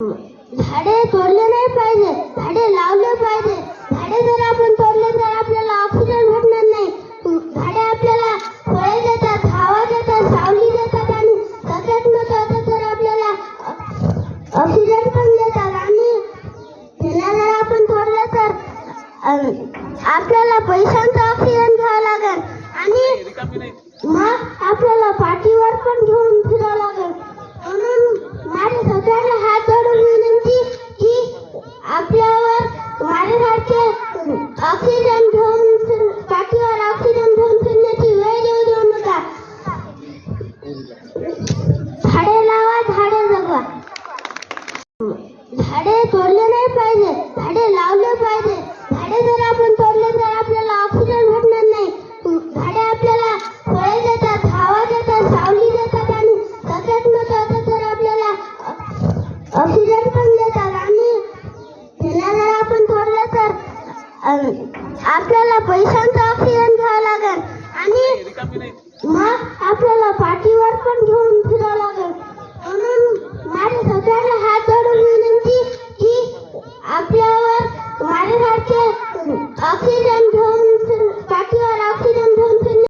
झाडे तोडले नाही पाहिजे. झाडे लावले पाहिजे. झाडे जर आपण तोडले तर आपल्याला ऑक्सिजन भेटणार नाही. झाडे आपल्याला फळे देतात हवा देतात सावली देतात आणि सगळ्यात महत्वाचं तर आपल्याला ऑक्सिजन पण देतात आणि त्याला जर आपण तोडलं तर आपल्याला पैशांचा ऑक्सिजन घ्यावा लागेल. आणि मग आपल्याला पाठी पण घेऊन फिरावं लागेल म्हणून माझ्या सगळ्यांना हात जोडून विनंती की आपल्यावर माझ्यासारखे ऑक्सिजन घेऊन पाठीवर ऑक्सिजन घेऊन फिरण्याची वेळ येऊ देऊ नका झाडे लावा झाडे जगवा झाडे तोडले नाही पाहिजे झाडे लावले पाहिजे झाडे जर आपण तोडले तर आपल्याला ऑक्सिजन भेटणार नाही झाडे आपल्याला फळे देतात हवा देतात सावली देतात आणि सगळ्यात महत्वाचं तर आपल्याला ऑक्सिजन आपल्याला पैशांचा ऑक्सिजन घ्यावा लागेल आणि मग आपल्याला पाठीवर पण घेऊन फिरावं लागेल. म्हणून माझ्या सगळ्यांना हात धरून विनंती की आपल्यावर माझ्यासारखे ऑक्सिजन